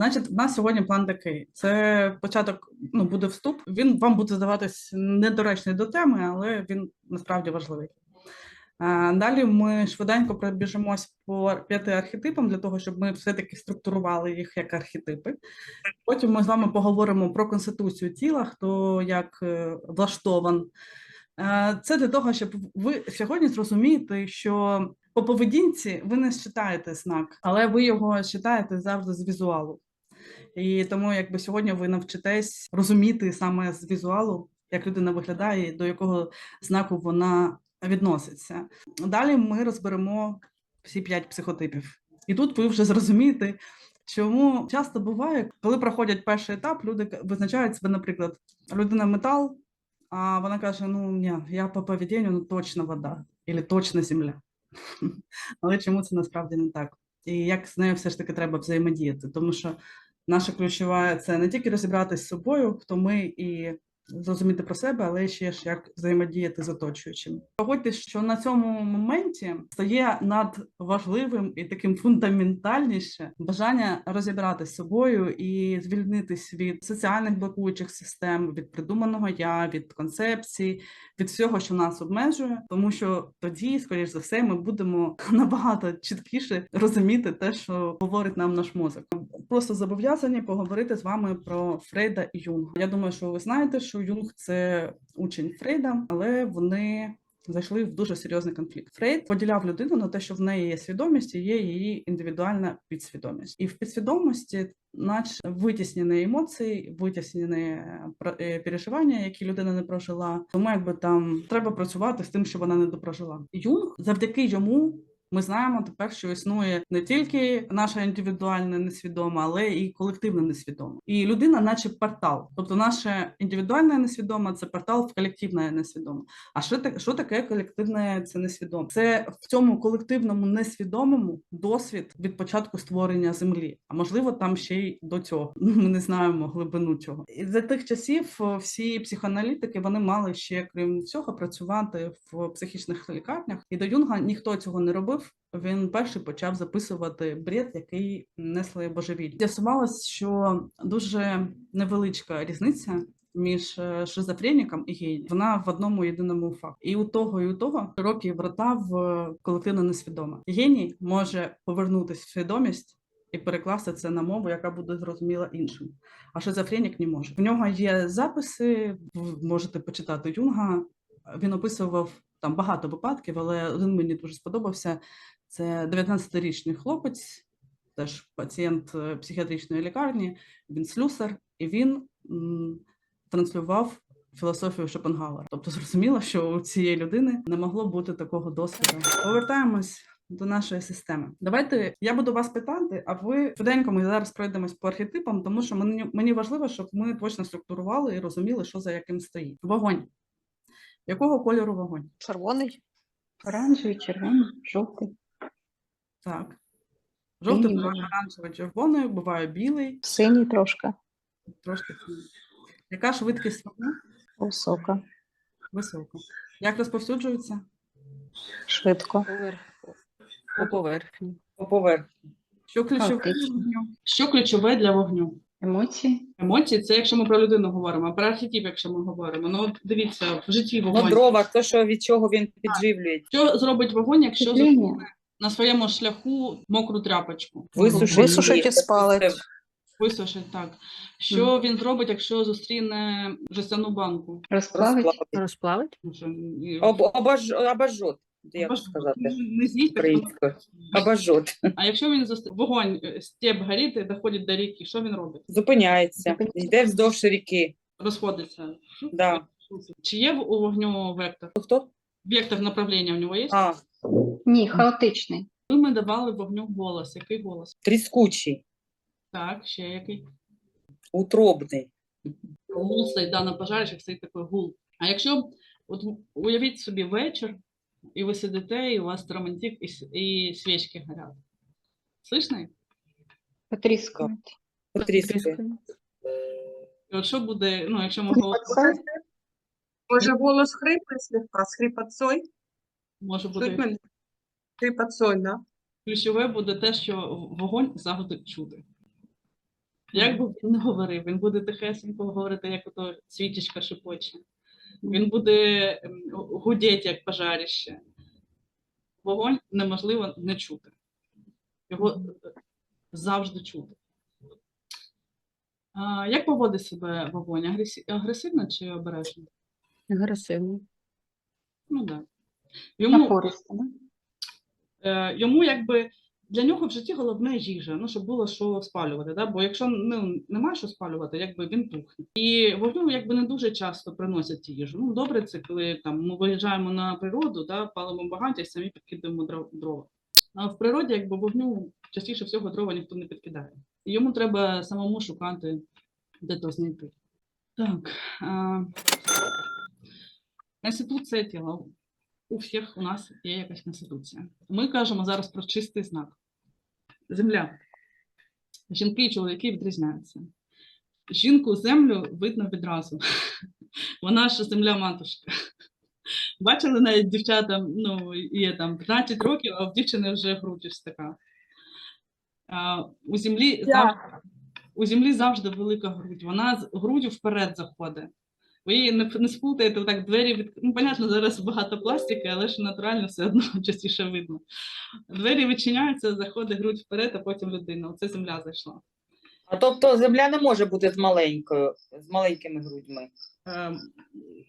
Значить, в нас сьогодні план такий. Це початок, ну буде вступ. Він вам буде здаватись недоречний до теми, але він насправді важливий. Далі ми швиденько пробіжимось по п'яти архетипам для того, щоб ми все-таки структурували їх як архетипи. Потім ми з вами поговоримо про конституцію тіла, хто як е, влаштован. Це для того, щоб ви сьогодні зрозумієте, що по поведінці ви не читаєте знак, але ви його читаєте завжди з візуалу. І тому, якби сьогодні ви навчитесь розуміти саме з візуалу, як людина виглядає, до якого знаку вона відноситься. Далі ми розберемо всі п'ять психотипів. І тут ви вже зрозумієте, чому часто буває, коли проходять перший етап, люди визначають себе, наприклад, людина метал, а вона каже: Ну ні, я по поведінню ну, точно вода, або точно земля. Але чому це насправді не так? І як з нею все ж таки треба взаємодіяти? Тому що наша ключова це не тільки розібратися з собою, хто ми і зрозуміти про себе, але ще ж як взаємодіяти з оточуючим. Погодьтесь, що на цьому моменті стає надважливим і таким фундаментальніше бажання розібратися з собою і звільнитись від соціальних блокуючих систем, від придуманого я, від концепцій, від всього, що нас обмежує, тому що тоді, скоріш за все, ми будемо набагато чіткіше розуміти те, що говорить нам наш мозок. Просто зобов'язані поговорити з вами про Фрейда і Юнга. Я думаю, що ви знаєте, що Юнг це учень Фрейда, але вони. Зайшли в дуже серйозний конфлікт. Фрейд поділяв людину на те, що в неї є свідомість і є її індивідуальна підсвідомість. І в підсвідомості, наче витіснені емоції, витіснені е, е, переживання, які людина не прожила. Тому якби там треба працювати з тим, що вона не допрожила. Юнг завдяки йому. Ми знаємо тепер, що існує не тільки наша індивідуальна несвідома, але і колективна несвідома. І людина, наче портал. Тобто, наша індивідуальна несвідома це портал в колективне несвідоме. А що таке, що таке колективне це несвідоме? Це в цьому колективному несвідомому досвід від початку створення землі. А можливо, там ще й до цього. Ми не знаємо глибину цього. І за тих часів всі психоаналітики вони мали ще крім цього працювати в психічних лікарнях. І до Юнга ніхто цього не робив. Він перший почав записувати бред, який несли божевіль. З'ясувалось, що дуже невеличка різниця між е, шизофреніком і генієм. Вона в одному єдиному факті. І у того, і у того широкі врата в колективно несвідоме. Геній може повернутися в свідомість. І перекласти це на мову, яка буде зрозуміла іншим. А шизофренік не може. В нього є записи, ви можете почитати Юнга. Він описував там багато випадків, але один мені дуже сподобався. Це 19-річний хлопець, теж пацієнт е, психіатричної лікарні. Він слюсар, і він транслював філософію Шопенгауера. Тобто зрозуміло, що у цієї людини не могло бути такого досвіду. Повертаємось до нашої системи. Давайте я буду вас питати, а ви швиденько ми зараз пройдемось по архетипам, тому що мені, мені важливо, щоб ми точно структурували і розуміли, що за яким стоїть. Вогонь. Якого кольору вогонь? Червоний. Оранжевий, червоний, жовтий. Так. Жовтий Синій буває може. оранжевий, червоний, буває білий, Синій трошки. трошки синій. Яка швидкість вогню? Висока. Висока. Як розповсюджується? Швидко. Поверх. По поверхні. По поверхні. Що ключове для вогню? Що ключове для вогню? Емоції. Емоції це якщо ми про людину говоримо, а про архетип, якщо ми говоримо. Ну от дивіться, в житті Ну, дрова, то, що від чого він підживлює. Що зробить вогонь, якщо зупинить на своєму шляху мокру тряпочку? Висушить, Висушить і спалить. Висушить так. Що він зробить, якщо зустріне жестяну банку? Розплавить. Розплавить. Розплавить? Що, і- Об, обаж, обажот, як Або сказати Не з'їсть, так, українською. Обажот. А якщо він зустріне вогонь, е, степ горить і доходить до ріки, що він робить? Зупиняється, йде вздовж ріки. Розходиться. Да. Чи є в- у вогню вектор? Хто? Вектор направлення у нього є? А, Ні, хаотичний. Ви ми давали вогню голос. Який голос? тріскучий, Так, ще який? утробний. Гул стоїть да, на пожарищах, стоїть такий гул. А якщо от уявіть собі вечір, і ви сидите, і у вас романтик, і, с- і свічки горять. Слышно? їх? Потріскують. Потріскує. І от що буде, ну, якщо ми голос, Може, голос хрипне слегка, з хрипотцой? може бути мене? Хрипотцой, да? ключове буде те, що вогонь завжди чути. Як би він не говорив, він буде тихесенько говорити, як ото свічечка шипоче. Він буде ем, гудіти, як пожарище. Вогонь неможливо не чути. Його завжди чути. А, як поводить себе вогонь? Агресивно чи обережно? Агресивно. Ну так. Да. Йому, е, йому якби для нього в житті головне їжа, ну щоб було що спалювати. Да? Бо якщо ну, немає що спалювати, якби він тухне. І вогню якби не дуже часто приносять їжу. Ну добре, це коли там ми виїжджаємо на природу, да, палимо багаття і самі підкидаємо дрова. А в природі, якби вогню частіше всього дрова ніхто не підкидає. І йому треба самому шукати, де то знайти. Так. А... Конституція тіла. У всіх у нас є якась конституція. Ми кажемо зараз про чистий знак. Земля. Жінки і чоловіки відрізняються. Жінку землю видно відразу. Вона ж земля матушка. Бачили навіть дівчата, ну, є там 15 років, а в дівчини вже грудь ось така. А, у, землі завжди, у землі завжди велика грудь. Вона з груддю вперед заходить. Ви її не, не сплутаєте, так двері від... Ну, понятно, зараз багато пластики, але ж натурально все одно частіше видно. Двері відчиняються, заходить грудь вперед, а потім людина. Оце земля зайшла. А тобто земля не може бути з маленькою, з маленькими грудьми. Э,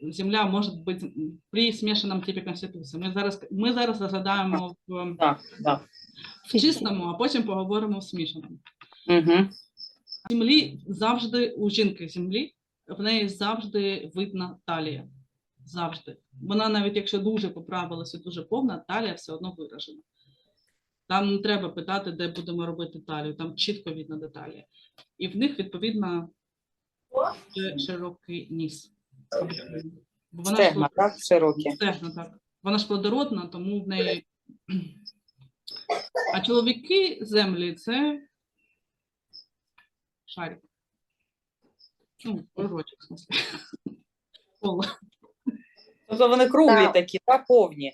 земля может быть м, при смешанном типе конституції. Ми зараз, ми зараз розглядаємо в, так. в чистому, а потім поговоримо в смішаному. Угу. Землі завжди у жінки землі, в неї завжди видна талія. Завжди. Вона навіть якщо дуже поправилася, дуже повна, талія все одно виражена. Там не треба питати, де будемо робити талію, там чітко видно де талія. І в них, відповідно, широкий ніс. Бо вона ж Стегна, так, широкі. Стегна, так. Вона ж плодородна, тому в неї. А чоловіки землі це шарик. Ну, кружочок, в смысле. Коло. Тобто вони круглі Так. такі, так, повні.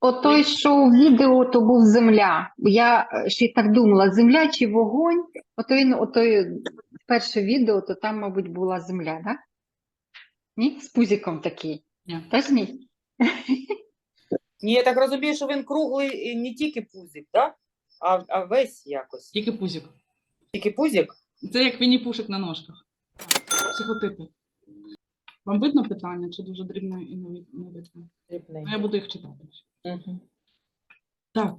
Отой, що у відео, то був земля. Я е, ще й так думала, земля чи вогонь? Ото він, отой перше відео, то там, мабуть, була земля, так? Ні? З пузиком такий. Ні. Теж ні? Ні, я так розумію, що він круглий і не тільки пузик, так? А, а весь якось. Тільки пузик. Тільки пузик? Це як Вінні Пушик на ножках. Психотипи. Вам видно питання, чи дуже дрібно і не вид- не видно? Ну, Я буду їх читати. Угу. Так,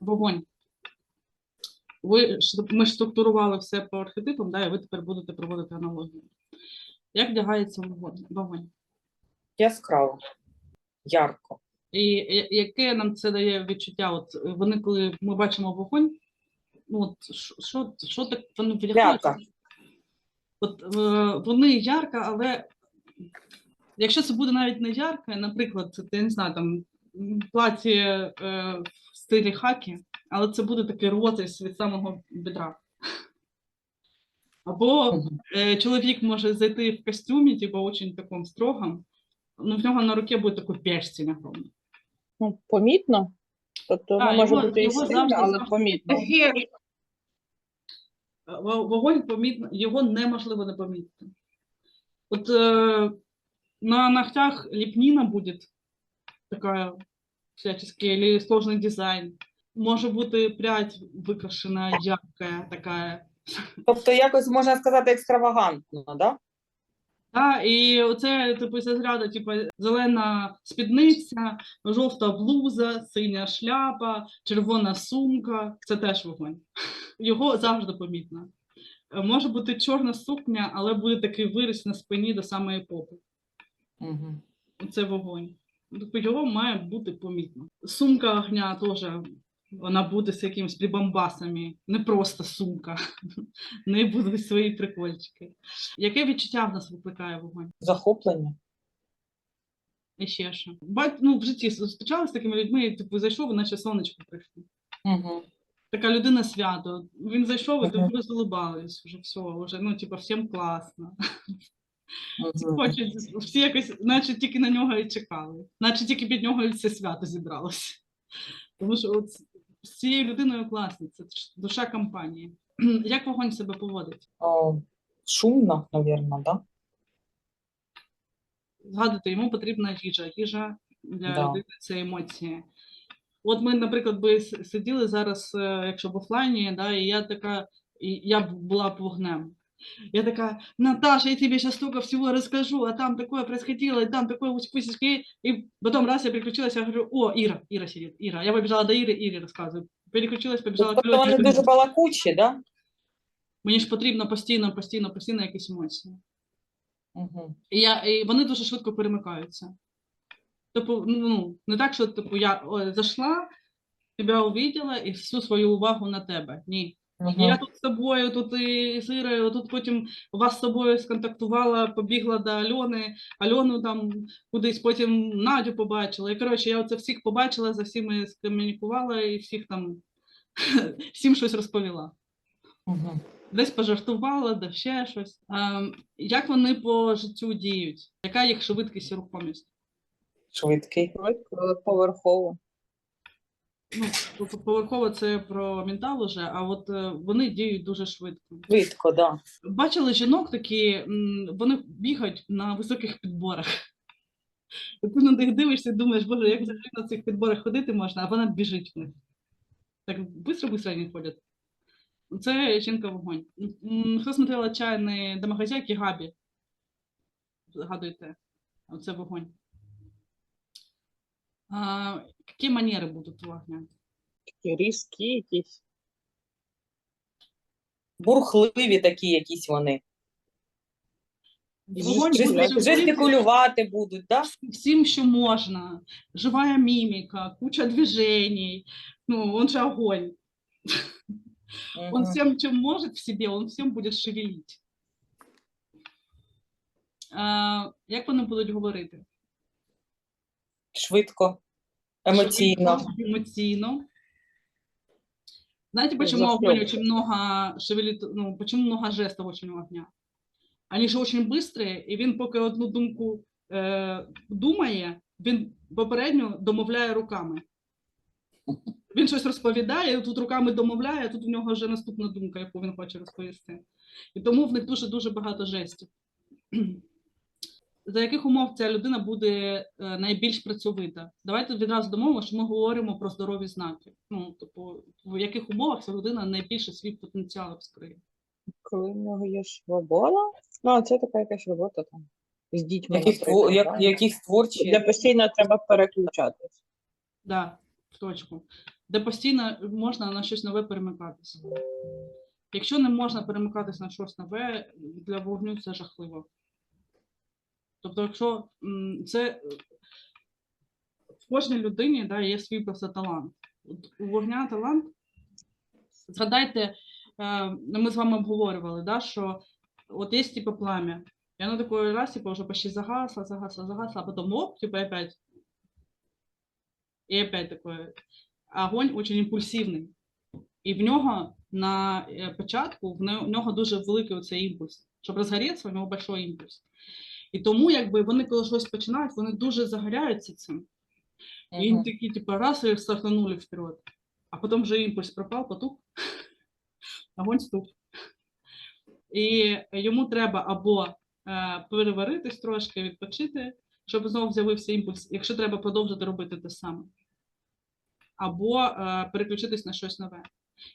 вогонь. Ви, ми ж структурували все по архетипам, да, і ви тепер будете проводити аналогію. Як вдягається вогонь? Яскраво. Ярко. І яке нам це дає відчуття? От вони, коли ми бачимо вогонь, ну от що, що, що так вони виглядають? От е, вони ярка, але якщо це буде навіть не ярке, наприклад, це, я не знаю, там платі е, в стилі хакі, але це буде такий розріз від самого бедра. Або е, чоловік може зайти в костюмі, типу, очень такому строгом, ну в нього на руці буде такий перстень огромний. Ну, помітно. Тобто воно може його- бути і його завжди- але помітно. Вогонь помітно, його неможливо не помітити. От е, на ногтях ліпніна будет така всяческая, или сложный дизайн. Може бути прядь викрашена, яркая така. Тобто якось можна сказати екстравагантно, да? Та, і оце типу з розряду, типу, зелена спідниця, жовта блуза, синя шляпа, червона сумка. Це теж вогонь. Його завжди помітно. Е, Може бути чорна сукня, але буде такий виріс на спині до самої попи. Угу. Це вогонь. Тобто його має бути помітно. Сумка огня теж вона буде з якимись прибамбасами, не просто сумка. В неї будуть свої прикольчики. Яке відчуття в нас викликає вогонь? Захоплення. І ще що? Бать, ну, в житті зустрічалися з такими людьми, і, типу, зайшов, наче сонечко прийшло. Угу. Така людина свято. Він зайшов, і ви залибались вже все, вже, ну, типу, всім класно. Всі хочуть, всі якось, наче тільки на нього і чекали, наче тільки під нього і все свято зібралося. Тому що от з цією людиною класно, це душа компанії. Як вогонь себе поводить? О, шумно, мабуть, да? Згадуйте, йому потрібна їжа. Їжа для Да. людини це емоції. От ми, наприклад, би сиділи зараз, е, якщо в офлайні, да, і я така, і я була б вогнем. Я така, Наташа, я тебе сейчас столько всего расскажу, а там такое происходило, и там такое успехи. И потом раз я переключилась, я говорю, о, Ира, Ира сидит, Ира. Я побежала до Ири, Ире рассказываю. Переключилась, побежала Тобто вони дуже балакучі, да? Мені ж потрібно постійно, постійно, постійно якісь емоції. Угу. І, я, і вони дуже швидко перемикаються. Типу, ну, не так, що типу, я о, зайшла, тебе увидела і всю свою увагу на тебе. Ні. Я тут з тобою, тут і з Ірою, тут потім вас з собою сконтактувала, побігла до Альони, Альону там кудись, потім Надю побачила. І коротше, я оце всіх побачила, за всіми скомунікувала і всіх там всім щось розповіла. Угу. Десь пожартувала, де ще щось. А, як вони по життю діють? Яка їх швидкість і рухомість? Швидкий. Швидко, поверхово. Ну, тобто поверхово це про ментал уже, а от е, вони діють дуже швидко. Швидко, да. Бачили жінок такі, вони бігають на високих підборах. І ти на них дивишся і думаєш, боже, як взагалі на цих підборах ходити можна, а вона біжить в них. Так швидко-швидко вони ходять. Це жінка вогонь. Хто смотрела «Отчаянные домохозяйки Габі? Згадуєте, це вогонь. А, які манери будуть у вогня? Різкі якісь. Бурхливі такі якісь вони. Вогонь Жест- живий. Жестикулювати будуть, да? всем, что можно. Живая мимика, куча движений. Ну, он же огонь. Он Мгм. всем, чем может в себе, он всем будет шевелить. А, як вони будуть говорити? Швидко, емоційно. Швидко, Эмоційно. Знаете, почему Захлёбка. огонь очень много шевелит, ну, почему много жестов очень у огня? Они же очень быстрые, і він поки одну думку е, думає, він попередньо домовляє руками. Він щось розповідає, тут руками домовляє, а тут у нього вже наступна думка, яку він хоче розповісти. І тому в них дуже-дуже багато жестів. За яких умов ця людина буде е, найбільш працьовита? Давайте відразу домовимо, що ми говоримо про здорові знаки. Ну, типу, в яких умовах ця людина найбільше свій потенціал розкриє. Коли в нього є свобода. Ну, а це така якась робота там. З дітьми. Яких, наприклад, тво- як, яких творчі. Де постійно треба переключатись. Да, в точку. Де постійно можна на щось нове перемикатися. Якщо не можна перемикатися на щось нове, для вогню це жахливо. Тобто, якщо це е, в кожній людині да, є свій просто талант. От У вогня талант. Згадайте, е, ну, ми з вами обговорювали, да, що от є типу пламя. И оно такой раз, типа, уже почти загасло, загасло, загасло, а потом оп, типа, и опять. И опять такое. Огонь очень імпульсивний. І в нього на е, початку в нього дуже великий оцей імпульс. Щоб розгорітися, у нього большой імпульс. І тому, якби вони коли щось починають, вони дуже загоряються цим. І они такие, типа, раз и стартанули вперед. А потом же импульс пропав, потух, огонь стух. І йому треба або е, переваритись трошки, відпочити, щоб знову з'явився імпульс, якщо треба продовжити робити те саме. Або е, переключитись на щось нове.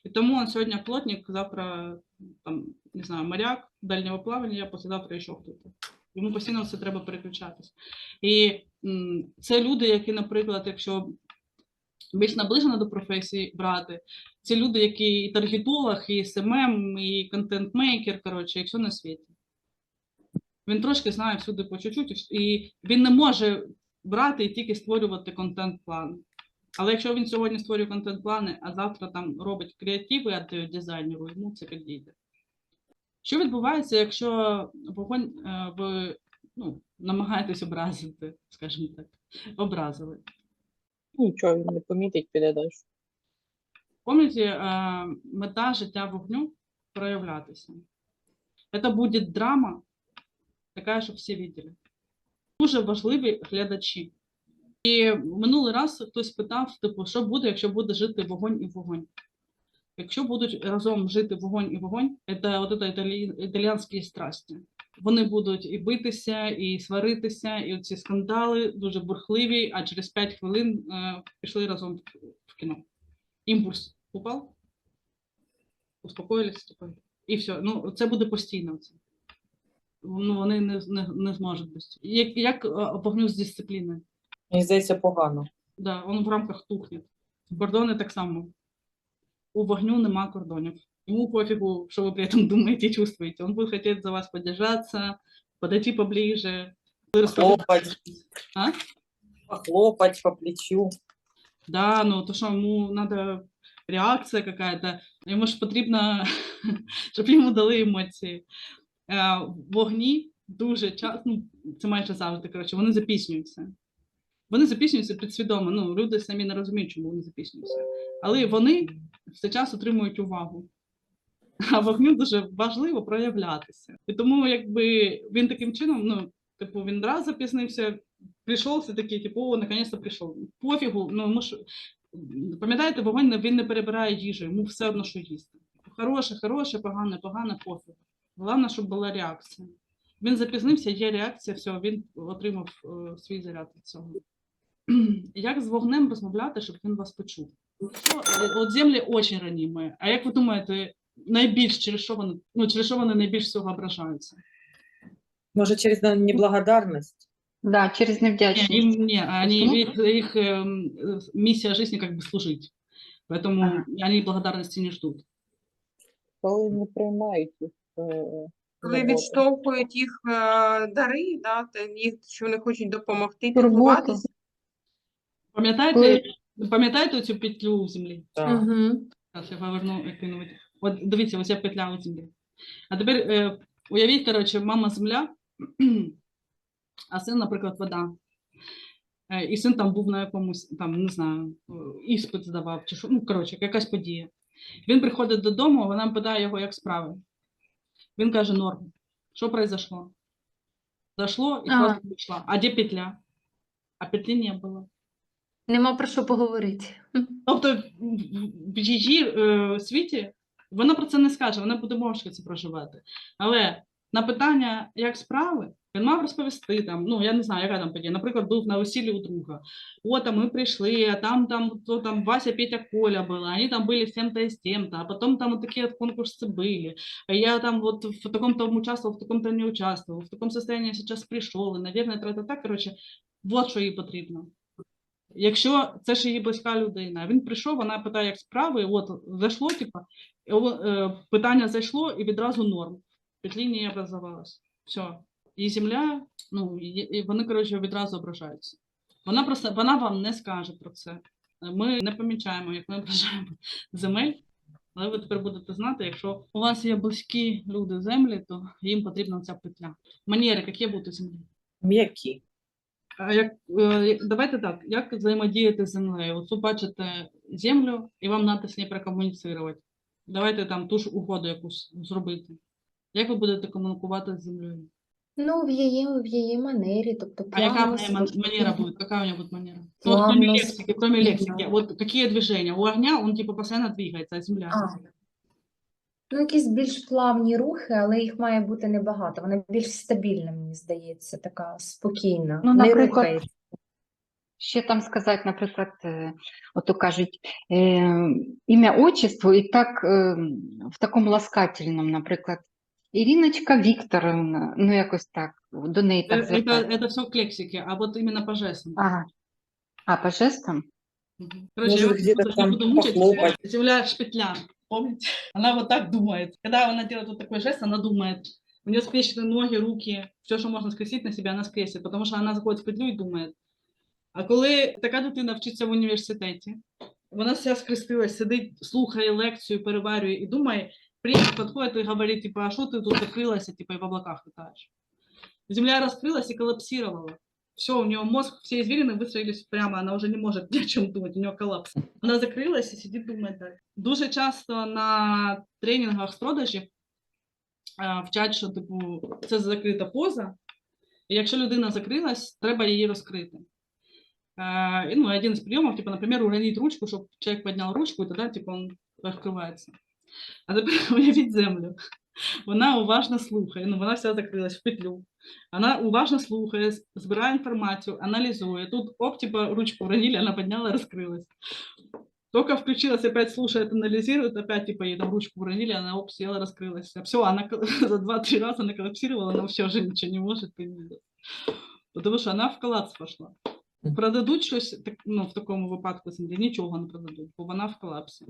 І тому он сьогодні плотник, завтра там, не знаю, моряк дальнього плавання, післязавтра ще хтось. Йому постійно все треба переключатись. І це люди, які, наприклад, якщо більш наближено до професії брати, це люди, які і таргетолог, і СММ, і контент-мейкер, коротше, і все на світі. Він трошки знає всюди по чуть-чуть, і він не може брати і тільки створювати контент-план. Але якщо він сьогодні створює контент-плани, а завтра там робить креативи а дизайнеру, йому це підійде. Що відбувається, якщо вогонь е, ви ну, намагаєтесь образити, скажімо так, образили? Нічого він не помітить, піде далі. Помните, е, мета життя вогню проявлятися. Це буде драма, така, щоб всі бачили. Дуже важливі глядачі. І минулий раз хтось питав, типу, що буде, якщо буде жити вогонь і вогонь. Якщо будуть разом жити вогонь і вогонь, це от це італі- страсті. Вони будуть і битися, і сваритися, і ці скандали дуже бурхливі, а через 5 хвилин е, пішли разом в- кіно. Імпульс упав, успокоїлись типу, і все. Ну, це буде постійно. Це. Ну, вони не, не, не зможуть без цього. Як, як е, вогню з дисципліною? Мені здається, погано. Да, он в рамках тухне. Кордони так само У вогню нема кордонів. Ему пофигу, что вы при этом думаете и чувствуете. Он будет хотеть за вас подержаться, подойти поближе. Вы расскажете- Хлопать. А? Похлопать по плечу. Да, ну то, що йому надо реакція какая-то, йому ж потрібно, щоб йому дали емоції. Е, Вогні дуже часто, ну, це майже завжди, коротше, вони запіснюються. Вони запіснюються підсвідомо. Ну, люди самі не розуміють, чому вони запіснюються. Але вони все час отримують увагу. А вогню дуже важливо проявлятися. І тому, якби він таким чином, ну, типу, він раз запізнився, прийшов, все таки, типу, о, наконец-то прийшов. Пофігу, ну йому ж пам'ятаєте, вогонь він не перебирає їжу, йому все одно, що їсти. Хороше, хороше, погане, погане, пофіг. Головне, щоб була реакція. Він запізнився, є реакція, все, він отримав е, свій заряд від цього. Як з вогнем розмовляти, щоб він вас почув? Що, е, От землі дуже ранімі. А як ви думаєте, найбільш через що вони, ну, через що вони найбільш всього ображаються? Може, через на- неблагодарність? Да, через Не, невдячність. им, не, они, Почему? их, их, эм, э, миссия жизни как бы служить. Поэтому Ага. они благодарности не ждут. Коли не приймають їх. е, Коли роботу. відштовхують їх е, дари, да, та їх, що вони хочуть допомогти, Турботу. піклуватися. Пам'ятаєте, пам'ятаєте цю петлю в землі? Так. Угу. Зараз я поверну як-небудь. От дивіться, ось ця петля у землі. А тепер е, уявіть, коротше, мама земля, а син, наприклад, вода. Е, І син там був на якомусь, там, не знаю, іспит здавав, чи що, ну, коротше, якась подія. Він приходить додому, вона питає його, як справи. Він каже, норм. Що произошло? Зашло і просто пішла. А де петля? А петлі не було. Нема про що поговорити. Тобто в- в її е, світі вона про це не скаже, вона буде мовчки це проживати. Але на питання, як справи, він мав розповісти там, ну я не знаю, яка там подія. Наприклад, був на весіллі у друга. От, а ми прийшли, а там, там, то, там Вася, Петя, Коля была, они там были с тем-то и с тем-то, а потом там вот такие вот конкурсы были, а я там вот в таком-то участвовал, в таком-то не участвовал, в таком состоянии я сейчас пришел, и, наверное, тра-та-та, короче, вот що їй потрібно. Якщо це ж її близька людина, він прийшов, вона питає, як справи, от зайшло, і о- е, питання зайшло і відразу норм. Петлі не образувалось. Все. І земля, ну, і, вони, коротше, відразу ображаються. Вона просто вона вам не скаже про це. Ми не помічаємо, як ми ображаємо земель. Але ви тепер будете знати, якщо у вас є близькі люди землі, то їм потрібна ця петля. Манери, які будуть землі? М'які. Як, е, давайте так, як взаємодіяти з землею? От ви бачите землю, і вам треба з нею прокомуніцирувати. Давайте там ту ж угоду якусь зробити. Як ви будете комунікувати з землею? Ну, в її, в її манері, тобто А яка в ней ман- манера будет? Какая у нее будет манера? Ну, вот кроме Плавно, лексики, кроме лексики. Вот какие движения? У огня он типа постоянно двигается, а земля? А, ну, якісь більш плавні рухи, але їх має бути небагато. Вона більш стабільна, мені здається, така спокійна, Ну, не наприклад, рухається. Ще там сказати, наприклад, е, ото кажуть, е, ім'я отчество, і так е, в такому ласкательному, наприклад, Іриночка Вікторовна, ну якось так, до неї Э, так Это, звертають. это все к лексике, а вот именно по жестам. Ага. А, по жестам? Мгм. Короче, Может, я вас где-то сейчас не там буду мучить. похлопать. Земля шпетля, помните? Она вот так думает. Когда она делает вот такой жест, она думает. У нее скрещены ноги, руки, все, що можна скрестить на себе, она скрестит, потому что она заходит в петлю і думає. А коли така дитина вчиться в університеті, вона вся скрестилась, сидить, слухає лекцію, переварює і думає, приїхав, підходить і говорить, типа, а що ти тут закрилася, типа, і в облаках летаєш? Земля раскрылась и коллапсировала Все, у нее мозг, все извилины выстроились прямо, она уже не может ни о чем думать, у нее коллапс. Вона закрилась і сидить думає так. Дуже часто на тренінгах з продажів е, вчать, що типу, це закрита поза, і якщо людина закрилась, треба її розкрити. Е, і, ну, один из приемов, типа, например, уронить ручку, чтобы человек поднял ручку, и тогда, типа, он розкривається. А тепер уявіть землю. Вона уважно слухає, ну вона вся закрилась в петлю. Вона уважно слухає, збирає інформацію, аналізує. Тут оп, типа ручку уронили, она подняла, раскрылась. Только включилась, опять слушает, анализирует, опять типа ей там ручку уронили, она оп, села, раскрылась. Все, она за 2-3 раза она коллапсировала, она все уже ничего не может и не. Потому що вона в колапс пошла. Продадуть щось ну, в такому випадку нічого не продадуть, бо вона в колапсі.